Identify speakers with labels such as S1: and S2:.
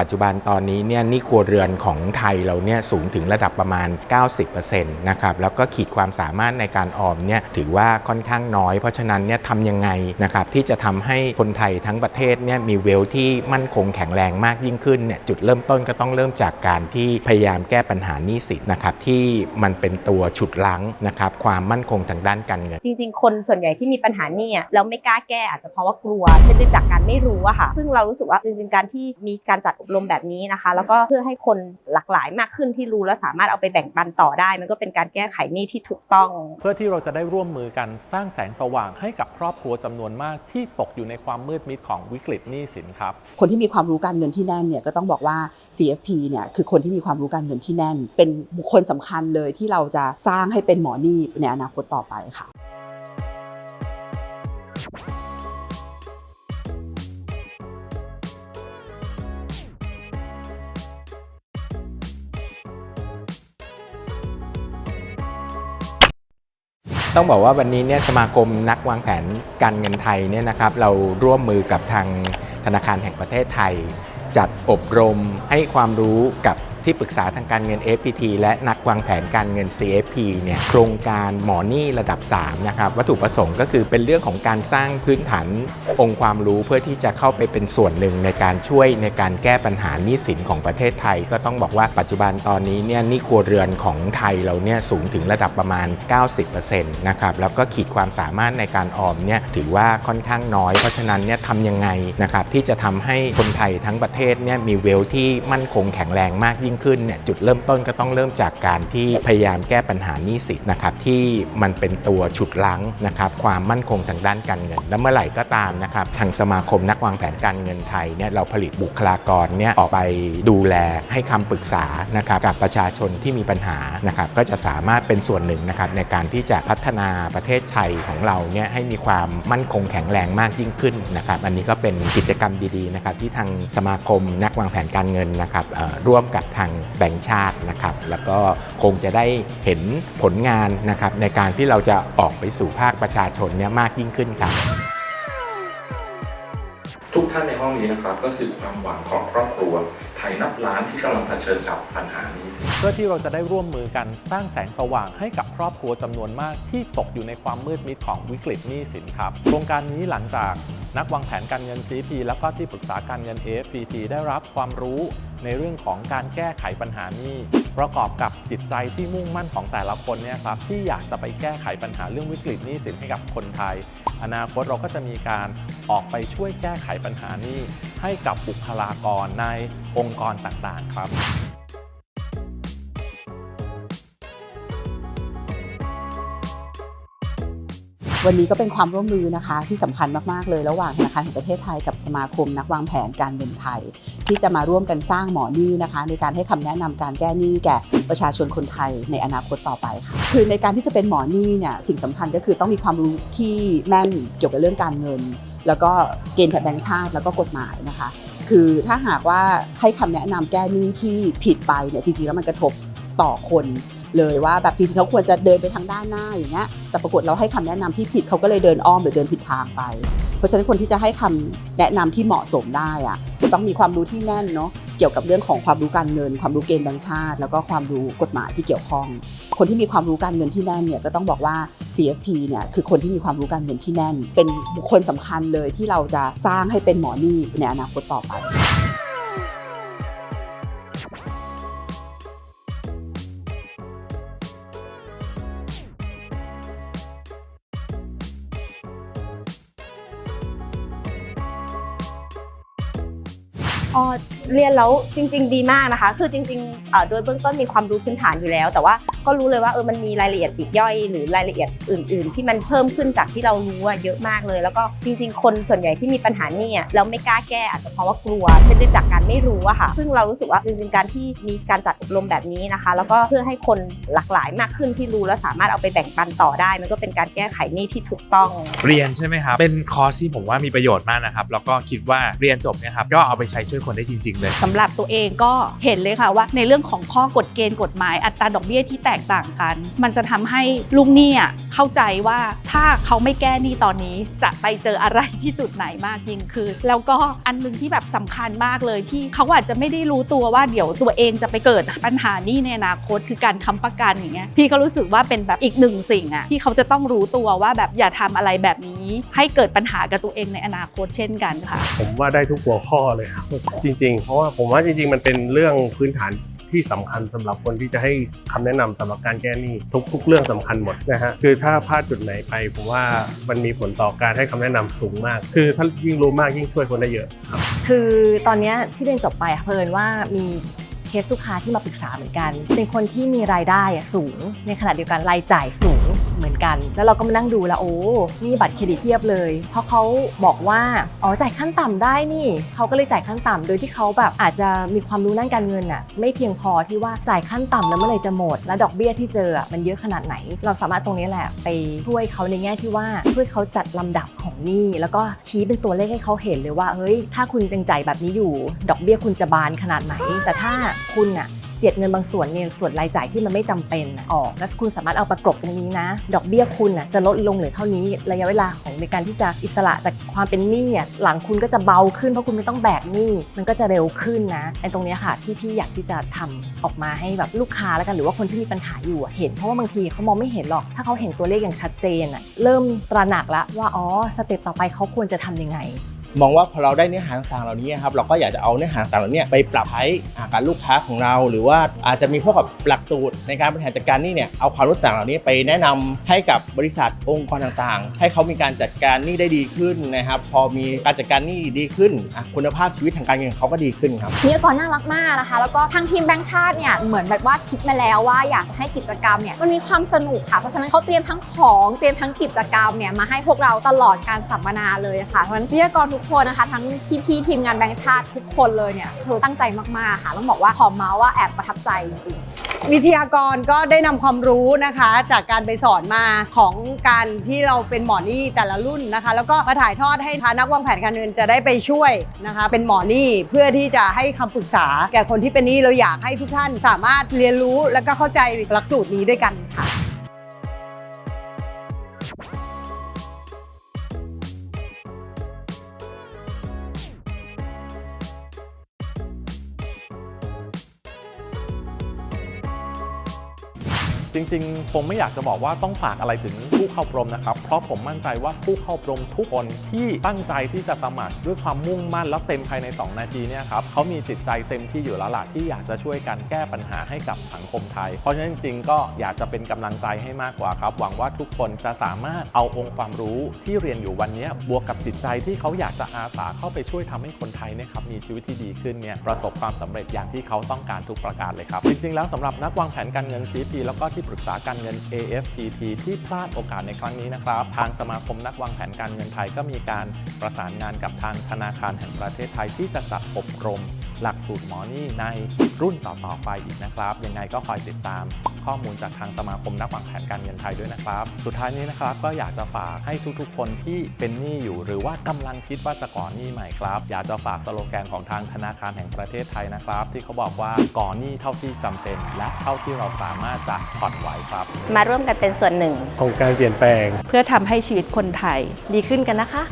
S1: ปัจจุบันตอนนี้เนี่ยหนี้ครัวเรือนของไทยเราเนี่ยสูงถึงระดับประมาณ 90%นะครับแล้วก็ขีดความสามารถในการออมเนี่ยถือว่าค่อนข้างน้อย เพราะฉะนั้นเนี่ยทำยังไงนะครับที่จะทำให้คนไทยทั้งประเทศเนี่ยมีเวลที่มั่นคงแข็งแรงมากยิ่งขึ้นเนี่ยจุดเริ่มต้นก็ต้องเริ่มจากการที่พยายามแก้ปัญหานี้สินนะครับที่มันเป็นตัวฉุดลั้งนะครับความมั่นคงทางด้านการเงิน
S2: จริง ๆ คนส่วนใหญ่ที่มีปัญหานี้แล้วไม่กล้าแก้อาจจะเพราะว่ากลัวเช่นจากการไม่รู้อะค่ะซึ่งเรารู้สึกว่าจริงๆการที่มีการจัดอบรมแบบนี้นะคะ แล้วก็เพื่อให้คนหลากหลายมากขึ้นที่รู้และสามารถเอาไปแบ่งปันต่อได้ มันก็เป็นการแก้ไขหนี้ที่ถูกต้อง
S3: เพื่อที่เราจะได้ร่วมมือกันสร้างแสงสว่างให้กับครอบครัวจำนวนมากที่ตกอยู่ในความมืดมิดของวิกฤตหนี้สินครับ
S4: คนที่มีความรู้การเงินที่แน่นเนี่ยก็ต้องบอกว่า CFP เนี่ยคือคนที่มีความรู้การเงินที่แน่น เป็นบุคคลสำคัญเลยที่เราจะสร้างให้เป็นหมอนี่ในอนาคตต่อไปค่ะ
S1: ต้องบอกว่าวันนี้เนี่ยสมาคมนักวางแผนการเงินไทยเนี่ยนะครับเราร่วมมือกับทางธนาคารแห่งประเทศไทย จัดอบรมให้ความรู้กับ ที่ปรึกษาทางการเงิน FPT และนักวางแผนการเงิน CFP เนี่ยโครงการหมอนี่ระดับ 3 นะครับ วัตถุประสงค์ก็คือเป็นเรื่องของการสร้างพื้นฐานองค์ความรู้เพื่อที่จะเข้าไปเป็นส่วนหนึ่งในการช่วยในการแก้ปัญหาหนี้สินของประเทศไทย ก็ต้องบอกว่าปัจจุบันตอนนี้เนี่ยหนี้ครัวเรือนของไทยเราเนี่ยสูงถึงระดับประมาณ 90%นะครับแล้วก็ขีดความสามารถในการออมเนี่ยถือว่าค่อนข้างน้อย เพราะฉะนั้นเนี่ยทำยังไงนะครับที่จะทำให้คนไทยทั้งประเทศเนี่ยมีเวลที่มั่นคงแข็งแรงมากยิ่งขึ้นเนี่ยจุดเริ่มต้นก็ต้องเริ่มจากการที่พยายามแก้ปัญหานี้สินนะครับที่มันเป็นตัวฉุดลั้งนะครับความมั่นคงทางด้านการเงิน และเมื่อไหร่ก็ตามนะครับทางสมาคมนักวางแผนการเงินไทยเนี่ยเราผลิตบุคลากรเนี่ยออกไปดูแลให้คำปรึกษานะครับกับประชาชนที่มีปัญหานะครับก็จะสามารถเป็นส่วนหนึ่งนะครับในการที่จะพัฒนาประเทศไทยของเราเนี่ยให้มีความมั่นคงแข็งแรงมากยิ่งขึ้นนะครับอันนี้ก็เป็นกิจกรรมดีๆนะครับที่ทางสมาคมนักวางแผนการเงินนะครับร่วมกับทางแบงก์ชาตินะครับแล้วก็คงจะได้เห็นผลงานนะครับในการที่เราจะออกไปสู่ภาคประชาชนเนี่ยมากยิ่งขึ้นครับ
S5: ทุกท่านในห้องนี้นะครับก็คือความหวังของครอบครัวไทยนับล้านที่กำลังเผชิญกับปัญหาหนี้สิน
S3: เพื่อที่เราจะได้ร่วมมือกันสร้างแสงสว่างให้กับครอบครัวจำนวนมากที่ตกอยู่ในความมืดมิดของวิกฤตหนี้สินครับโครงการนี้หลังจากนักวางแผนการเงิน CP แล้วก็ที่ปรึกษาการเงิน AFPT ได้รับความรู้ ในเรื่องของการแก้ไขปัญหานี้ ประกอบกับจิตใจที่มุ่งมั่นของแต่ละคนเนี่ยครับที่อยากจะไปแก้ไขปัญหาเรื่องวิกฤตหนี้สินให้กับคนไทย อนาคตเราก็จะมีการออกไปช่วยแก้ไขปัญหานี้ ให้กับบุคลากรในองค์กรต่างๆครับ
S4: วันนี้ก็เป็นความร่วมมือนะคะที่สำคัญมาก ๆ เลยระหว่างธนาคารแห่งประเทศไทยกับสมาคมนักวางแผนการเงินไทย ที่จะมาร่วมกันสร้างหมอหนี้นะคะ ในการให้คำแนะนำการแก้หนี้แก่ประชาชนคนไทยในอนาคตต่อไปค่ะคือในการที่จะเป็นหมอหนี้เนี่ยสิ่งสำคัญก็คือต้องมีความรู้ที่แม่นเกี่ยวกับเรื่องการเงิน แล้วก็เกณฑ์แบงค์ชาติแล้วก็กฎหมายนะคะ คือถ้าหากว่าให้คำแนะนำแก้หนี้ที่ผิดไปเนี่ยจริงๆแล้วมันกระทบต่อคน เลยว่าแบบจริงๆเขาควรจะเดินไปทางด้านหน้าอย่างเงี้ยแต่ปรากฏเราให้คำแนะนำที่ผิดเขาก็เลยเดินอ้อมหรือเดินผิดทางไป เพราะฉะนั้นคนที่จะให้คำแนะนำที่เหมาะสมได้อะจะต้องมีความรู้ที่แน่นเนาะเกี่ยวกับเรื่องของความรู้การเงิน ความรู้เกณฑ์แบงก์ชาติ แล้วก็ความรู้กฎหมายที่เกี่ยวข้อง คนที่มีความรู้การเงินที่แน่นเนี่ยก็ต้องบอกว่า CFP เนี่ยคือคนที่มีความรู้การเงินที่แน่น เป็นบุคคลสำคัญเลยที่เราจะสร้างให้เป็นหมอนี่ในอนาคตต่อไป
S2: อ๋อเรียนแล้วจริง ๆ ดีมากนะคะ คือจริงๆโดยเบื้องต้นมีความรู้พื้นฐานอยู่แล้ว แต่ว่าก็รู้เลยว่าเออมันมีรายละเอียดปีกย่อย หรือรายละเอียดอื่น ๆ ที่มันเพิ่มขึ้นจากที่เรารู้อะเยอะมากเลย แล้วก็จริง ๆ คนส่วนใหญ่ที่มีปัญหานี้อะแล้วไม่กล้าแก้อาจจะเพราะว่ากลัวเช่นจากการไม่รู้อะค่ะ ซึ่งเรารู้สึกว่าจริงๆการที่มีการจัดอบรมแบบนี้นะคะ แล้วก็เพื่อให้คนหลากหลายมากขึ้นที่รู้และสามารถเอาไปแบ่งปันต่อได้ มันก็เป็นการแก้ไขนี้ที่ถูกต้อง
S6: เรียนใช่ไหมครับเป็นคอร์สที่ผมว่ามีประโยชน์มากนะครับแล้วก็คิดว่าเรียนจบเนี่ยครับก็เอาไปใช้ช่วยคนได้จริงๆ เลย
S7: สำหรับตัวเองก็เห็นเลยค่ะว่า ในเรื่องของข้อกฎเกณฑ์กฎหมายอัตราดอกเบี้ยที่แตกต่างกัน มันจะทำให้ลูกหนี้อะเข้าใจว่าถ้าเขาไม่แก้หนี้ตอนนี้จะไปเจออะไรที่จุดไหนมากยิ่งขึ้นแล้วก็อันหนึงที่แบบสำคัญมากเลยที่เขาอาจจะไม่ได้รู้ตัวว่าเดี๋ยวตัวเองจะไปเกิดปัญหาหนี้ในอนาคตคือการค้ำประกันอย่างเงี้ยพี่ก็รู้สึกว่าเป็นแบบอีกหนึ่งสิ่งอะที่เขาจะต้องรู้ตัวว่าแบบอย่าทำอะไรแบบนี้ ให้เกิดปัญหากับตัวเองในอนาคตเช่นกันค่ะ
S8: ผมว่าได้ทุกหัวข้อเลยครับ จริงๆเพราะว่าผมว่าจริงๆ มันเป็นเรื่องพื้นฐานที่สำคัญสำหรับคนที่จะให้คำแนะนำสำหรับการแก้หนี้ทุก ๆ เรื่องสำคัญหมดนะฮะคือถ้าพลาดจุดไหนไปผมว่ามันมีผลต่อการให้คำแนะนำสูงมาก คือถ้ายิ่งรู้มากยิ่งช่วยคนได้เยอะครับ
S9: คือตอนนี้ที่เรียนจบไปเพลินว่ามี เคสลูกค้าที่มาปรึกษาเหมือนกัน เป็นคนที่มีรายได้สูง ในขณะเดียวกันรายจ่ายสูงเหมือนกัน แล้วเราก็มานั่งดูแล้วโอ้นี่บัตรเครดิตเทียบเลย เพราะเขาบอกว่าอ๋อจ่ายขั้นต่ำได้นี่เขาก็เลยจ่ายขั้นต่ำโดยที่เขาแบบอาจจะมีความรู้ด้านการเงินอะไม่เพียงพอที่ว่าจ่ายขั้นต่ำแล้วเมื่อไหร่จะหมด แล้วดอกเบี้ยที่เจอมันเยอะขนาดไหน เราสามารถตรงนี้แหละไปช่วยเขาในแง่ที่ว่าช่วยเขาจัดลำดับของหนี้แล้วก็ชี้เป็นตัวเลขให้เขาเห็นเลยว่าเฮ้ยถ้าคุณยังจ่ายแบบนี้อยู่ ดอกเบี้ยคุณจะบานขนาดไหน แต่ถ้าคุณอะเจียดเงินบางส่วนเนี่ยส่วนรายจ่ายที่มันไม่จำเป็นออกแล้วคุณสามารถเอาประกบตรงนี้นะ ดอกเบี้ยคุณน่ะจะลดลงเหลือเท่านี้ระยะเวลาของในการที่จะอิสระจากความเป็นหนี้อะหลังคุณก็จะเบาขึ้นเพราะคุณไม่ต้องแบกหนี้มันก็จะเร็วขึ้นนะไอ้ตรงนี้ค่ะที่พี่อยากที่จะทำออกมาให้แบบลูกค้าแล้วกันหรือว่าคนที่มีปัญหาอยู่อะเห็น เพราะว่าบางทีเขามองไม่เห็นหรอก ถ้าเขาเห็นตัวเลขอย่างชัดเจนอะเริ่มตระหนักแล้วว่าอ๋อสเต็ปต่อไปเขาควรจะทำยังไง
S10: มองว่าพอเราได้เนื้อหาต่างๆเหล่านี้ครับเราก็อยากจะเอาเนื้อหาต่างเหล่านี้ไปปรับใช้อ่ากับลูกค้าของเรา หรือว่าอาจจะมีพวกกับหลักสูตรในการบริหารจัดการนี้เนี่ยเอาความรู้ต่างเหล่านี้ไปแนะนำให้กับบริษัทองค์กรต่างๆ ให้เขามีการจัดการนี้ได้ดีขึ้นนะครับพอมีการจัดการนี้ดีขึ้น คุณภาพชีวิตทางการเงินของเขาก็ดีขึ้นครับ
S11: วิทยากรน่ารักมากนะคะ แล้วก็ทางทีมแบงค์ชาติเนี่ยเหมือนแบบว่าคิดมาแล้วว่าอยากจะให้กิจกรรมเนี่ยมันมีความสนุกค่ะเพราะฉะนั้นเขาเตรียมทั้งของเตรียมทั้งกิจกรรมเนี่ยมาให้พวกเราตลอดการสัมมนาเลยค่ะเพราะฉะนั้นวิทยากรทุกคนนะคะ ทั้งพี่ๆทีมงานแบงค์ชาติทุกคนเลยเนี่ยคือตั้งใจมากๆค่ะต้องบอกว่าขอเมาส์ว่าแอบประทับใจจริงๆ
S12: วิทยากรก็ได้นำความรู้นะคะ จากการไปสอนมาของการที่เราเป็นหมอนี่แต่ละรุ่นนะคะ แล้วก็มาถ่ายทอดให้ทานักวางแผนการเงินจะได้ไปช่วยนะคะ เป็นหมอนี่เพื่อที่จะให้คำปรึกษา แก่คนที่เป็นนี้เราอยากให้ทุกท่านสามารถเรียนรู้และก็เข้าใจหลักสูตรนี้ด้วยกันค่ะ
S3: จริงๆ ผมไม่อยากจะบอกว่าต้องฝากอะไรถึงผู้เข้าอบรมนะครับ เพราะผมมั่นใจว่าผู้เข้าอบรมทุกคนที่ตั้งใจที่จะสมัครด้วยความมุ่งมั่นแล้วเต็มภายใน 2 นาทีเนี่ยครับเขามีจิตใจเต็มที่อยู่แล้วล่ะที่อยากจะช่วยกันแก้ปัญหาให้กับสังคมไทย เพราะฉะนั้นจริงๆก็อยากจะเป็นกำลังใจให้มากกว่าครับหวังว่าทุกคนจะสามารถเอาองค์ความรู้ที่เรียนอยู่วันนี้บวกกับจิตใจที่เขาอยากจะอาสาเข้าไปช่วยทำให้คนไทยเนะครับมีชีวิตที่ดีขึ้นเนี่ยประสบความสำเร็จอย่างที่เขาต้องการทุกประการเลยครับจริงๆแล้วสำหรับนักวางแผนการเงิน CP แล้วก็ที่ปรึกษาการเงิน AFPT ที่พลาดโอกาสในครั้งนี้นะครับ ทางสมาคมนักวางแผนการเงินไทยก็มีการประสานงานกับทางธนาคารแห่งประเทศไทยที่จะจัดอบรม หลักสูตรหมอนี่ในรุ่นต่อๆไปอีกนะครับ ยังไงก็คอยติดตามข้อมูลจากทางสมาคมนักวางแผนการเงินไทยด้วยนะครับ สุดท้ายนี้นะครับก็อยากจะฝากให้ทุกๆ คนที่เป็นหนี้อยู่ หรือว่ากำลังคิดว่าจะก่อหนี้ใหม่ครับ อยากจะฝากสโลแกนของทางธนาคารแห่งประเทศไทยนะครับ ที่เขาบอกว่าก่อหนี้เท่าที่จำเป็น และเท่าที่เราสามารถจะผ่อนไหวครับ
S2: มาร่วมกันเป็นส่วนหนึ่ง
S8: ของการเปลี่ยนแปลง
S7: เพื่อทำให้ชีวิตคนไทยดีขึ้นกันนะคะ